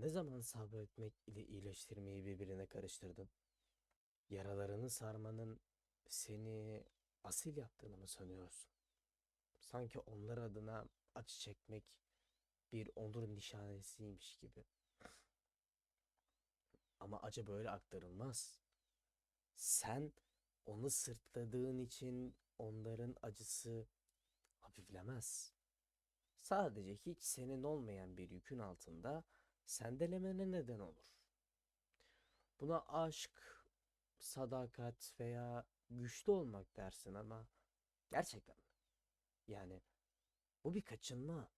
Ne zaman sabretmek ile iyileştirmeyi birbirine karıştırdın? Yaralarını sarmanın seni asil yaptığını mı sanıyorsun? Sanki onlar adına acı çekmek bir onur nişanesiymiş gibi. Ama acı böyle aktarılmaz. Sen onu sırtladığın için onların acısı hafiflemez. Sadece hiç senin olmayan bir yükün altında sendelemene neden olur. Buna aşk, sadakat veya güçlü olmak dersin ama gerçekten? Yani bu bir kaçınma.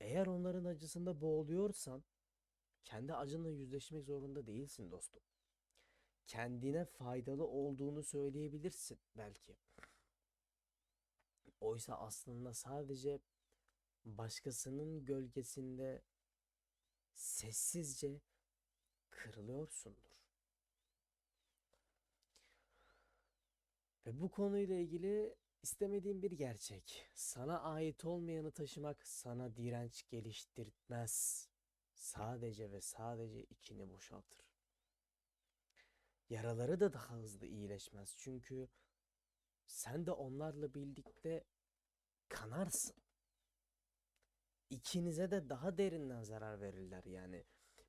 Eğer onların acısında boğuluyorsan kendi acınla yüzleşmek zorunda değilsin dostum. Kendine faydalı olduğunu söyleyebilirsin belki. Oysa aslında sadece başkasının gölgesinde sessizce kırılıyorsundur. Ve bu konuyla ilgili istemediğim bir gerçek. Sana ait olmayanı taşımak sana direnç geliştirtmez. Sadece ve sadece içini boşaltır. Yaraları da daha hızlı iyileşmez. Çünkü sen de onlarla birlikte kanarsın. İkinize de daha derinden zarar verirler yani.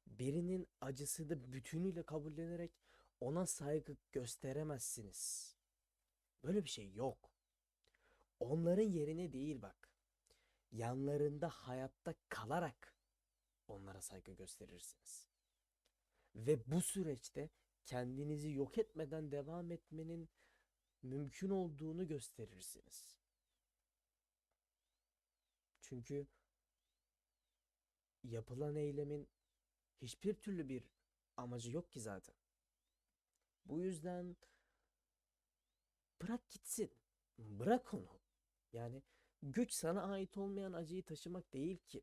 Birinin acısını bütünüyle kabullenerek ona saygı gösteremezsiniz. Böyle bir şey yok. Onların yerine değil bak. Yanlarında hayatta kalarak onlara saygı gösterirsiniz. Ve bu süreçte kendinizi yok etmeden devam etmenin mümkün olduğunu gösterirsiniz. Çünkü yapılan eylemin hiçbir türlü bir amacı yok ki zaten. Bu yüzden bırak gitsin. Bırak onu. Yani güç sana ait olmayan acıyı taşımak değil ki.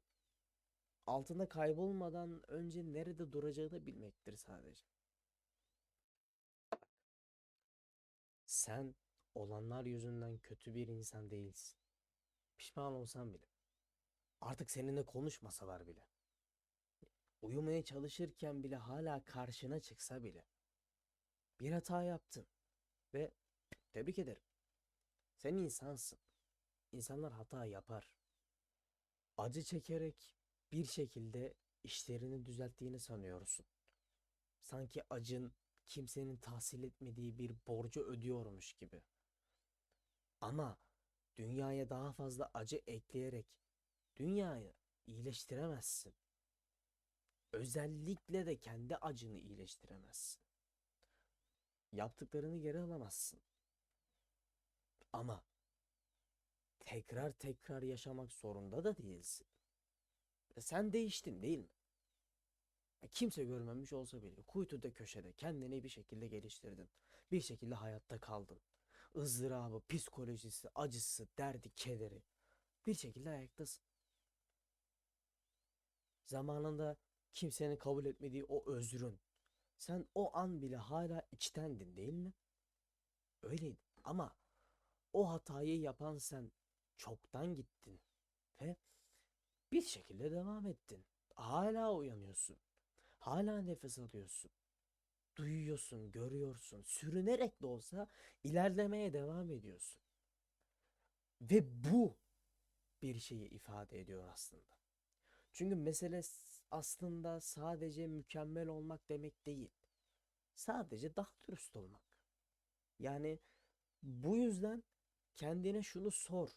Altında kaybolmadan önce nerede duracağını bilmektir sadece. Sen olanlar yüzünden kötü bir insan değilsin. Pişman olsan bile. Artık seninle konuşmasalar bile. Uyumaya çalışırken bile hala karşına çıksa bile. Bir hata yaptın. Ve tebrik ederim. Sen insansın. İnsanlar hata yapar. Acı çekerek bir şekilde işlerini düzelttiğini sanıyorsun. Sanki acın kimsenin tahsil etmediği bir borcu ödüyormuş gibi. Ama dünyaya daha fazla acı ekleyerek dünyayı iyileştiremezsin. Özellikle de kendi acını iyileştiremezsin. Yaptıklarını geri alamazsın. Ama tekrar tekrar yaşamak zorunda da değilsin. E Sen değiştin değil mi? E Kimse görmemiş olsa bile kuytuda köşede kendini bir şekilde geliştirdin. Bir şekilde hayatta kaldın. ızdırabı, psikolojisi, acısı, derdi, kederi. Bir şekilde ayaktasın. Zamanında kimsenin kabul etmediği o özrün. Sen o an bile hala içtendin değil mi? Öyleydi. Ama o hatayı yapan sen çoktan gittin. Ve bir şekilde devam ettin. Hala uyanıyorsun. Hala nefes alıyorsun. Duyuyorsun, görüyorsun. Sürünerek de olsa ilerlemeye devam ediyorsun. Ve bu bir şeyi ifade ediyor aslında. Çünkü mesele aslında sadece mükemmel olmak demek değil. Sadece daha dürüst olmak. Yani bu yüzden kendine şunu sor.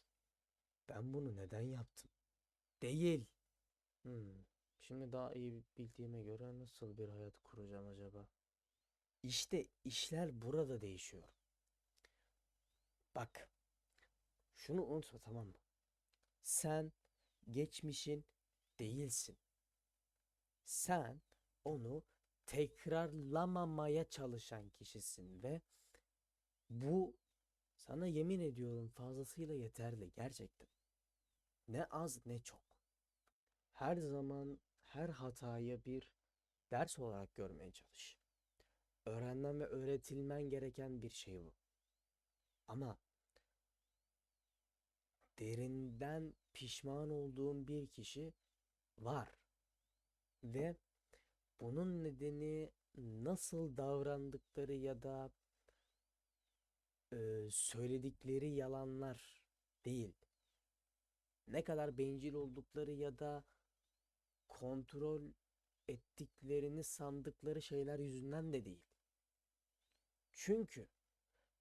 Ben bunu neden yaptım? Değil. Hmm, Şimdi daha iyi bildiğime göre nasıl bir hayat kuracağım acaba? İşte işler burada değişiyor. Bak, şunu unutma tamam mı? Sen geçmişin değilsin. Sen onu tekrarlamamaya çalışan kişisin ve bu sana yemin ediyorum fazlasıyla yeterli gerçekten. Ne az ne çok. Her zaman her hatayı bir ders olarak görmeye çalış. Öğrenmen ve öğretilmen gereken bir şey bu. Ama derinden pişman olduğun bir kişi var. Ve bunun nedeni nasıl davrandıkları ya da e, söyledikleri yalanlar değil. Ne kadar bencil oldukları ya da kontrol ettiklerini sandıkları şeyler yüzünden de değil. Çünkü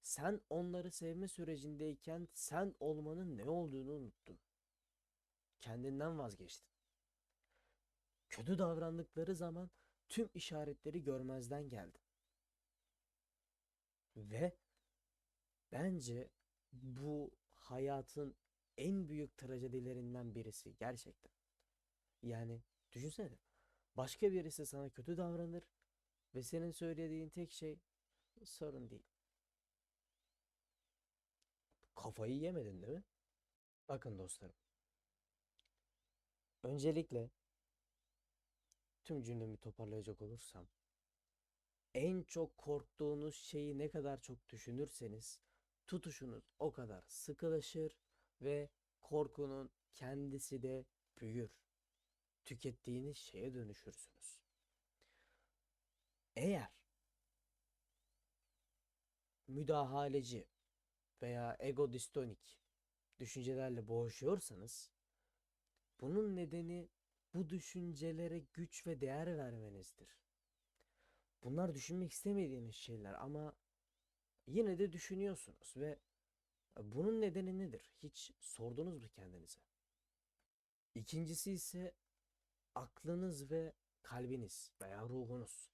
sen onları sevme sürecindeyken sen olmanın ne olduğunu unuttun. Kendinden vazgeçtin. Kötü davrandıkları zaman tüm işaretleri görmezden geldin. Ve bence bu hayatın en büyük trajedilerinden birisi gerçekten. Yani düşünsene. Başka birisi sana kötü davranır ve senin söylediğin tek şey sorun değil. Kafayı yemedin değil mi? Bakın dostlarım. Öncelikle tüm cümlemi toparlayacak olursam en çok korktuğunuz şeyi ne kadar çok düşünürseniz tutuşunuz o kadar sıkılaşır ve korkunun kendisi de büyür. Tükettiğiniz şeye dönüşürsünüz. Eğer müdahaleci veya ego distonik düşüncelerle boğuşuyorsanız bunun nedeni bu düşüncelere güç ve değer vermenizdir. Bunlar düşünmek istemediğiniz şeyler ama yine de düşünüyorsunuz ve bunun nedeni nedir? Hiç sordunuz mu kendinize? İkincisi ise aklınız ve kalbiniz veya ruhunuz.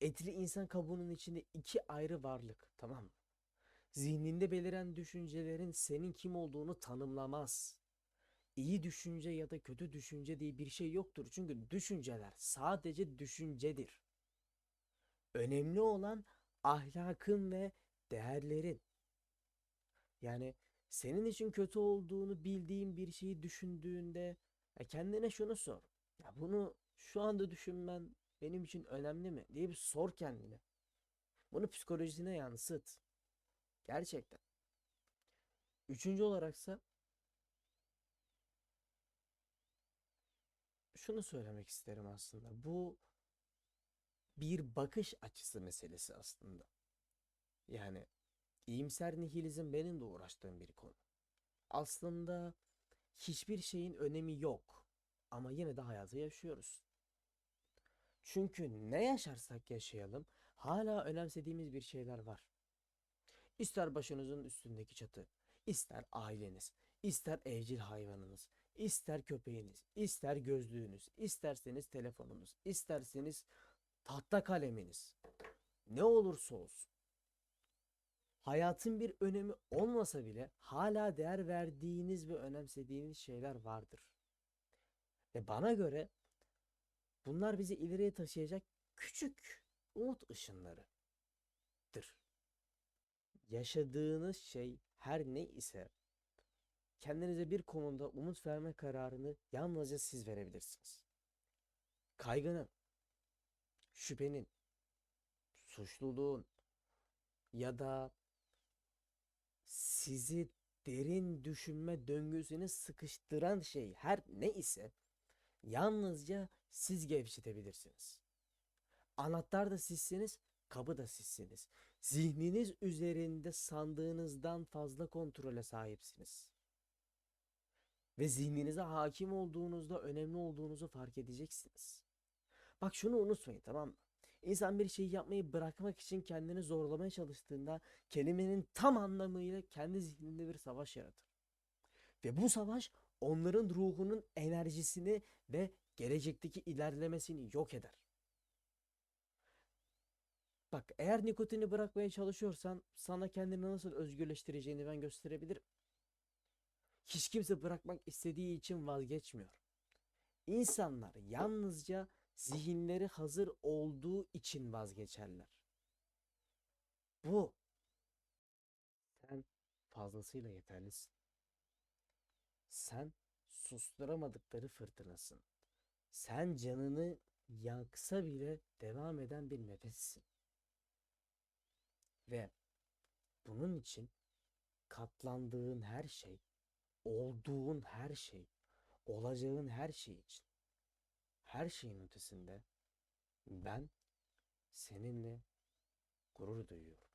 Etli insan kabuğunun içinde iki ayrı varlık, tamam mı? Zihninde beliren düşüncelerin senin kim olduğunu tanımlamaz. İyi düşünce ya da kötü düşünce diye bir şey yoktur. Çünkü düşünceler sadece düşüncedir. Önemli olan ahlakın ve değerlerin. Yani senin için kötü olduğunu bildiğin bir şeyi düşündüğünde ya kendine şunu sor. Ya bunu şu anda düşünmen benim için önemli mi diye bir sor kendine. Bunu psikolojisine yansıt. Gerçekten. Üçüncü olaraksa şunu söylemek isterim aslında. Bu bir bakış açısı meselesi aslında. Yani iyimser nihilizm benim de uğraştığım bir konu. Aslında hiçbir şeyin önemi yok. Ama yine de hayatı yaşıyoruz. Çünkü ne yaşarsak yaşayalım hala önemsediğimiz bir şeyler var. İster başınızın üstündeki çatı, ister aileniz, ister evcil hayvanınız, ister köpeğiniz, ister gözlüğünüz, isterseniz telefonunuz, isterseniz tahta kaleminiz. Ne olursa olsun. Hayatın bir önemi olmasa bile hala değer verdiğiniz ve önemsediğiniz şeyler vardır. Ve bana göre bunlar bizi ileriye taşıyacak küçük umut ışınlarıdır. Yaşadığınız şey her ne ise kendinize bir konuda umut verme kararını yalnızca siz verebilirsiniz. Kaygının, şüphenin, suçluluğun ya da sizi derin düşünme döngüsüne sıkıştıran şey her ne ise yalnızca siz gevşetebilirsiniz. Anahtar da sizsiniz, kabı da sizsiniz. Zihniniz üzerinde sandığınızdan fazla kontrole sahipsiniz. Ve zihninize hakim olduğunuzda önemli olduğunuzu fark edeceksiniz. Bak şunu unutmayın tamam mı? İnsan bir şeyi yapmayı bırakmak için kendini zorlamaya çalıştığında kelimenin tam anlamıyla kendi zihninde bir savaş yaratır. Ve bu savaş onların ruhunun enerjisini ve gelecekteki ilerlemesini yok eder. Bak eğer nikotini bırakmaya çalışıyorsan sana kendini nasıl özgürleştireceğini ben gösterebilirim. Hiç kimse bırakmak istediği için vazgeçmiyor. İnsanlar yalnızca zihinleri hazır olduğu için vazgeçerler. Bu. Sen fazlasıyla yeterlisin. Sen susturamadıkları fırtınasın. Sen canını yaksa bile devam eden bir nefessin. Ve bunun için katlandığın her şey, olduğun her şey, olacağın her şey için her şeyin ötesinde ben seninle gurur duyuyorum.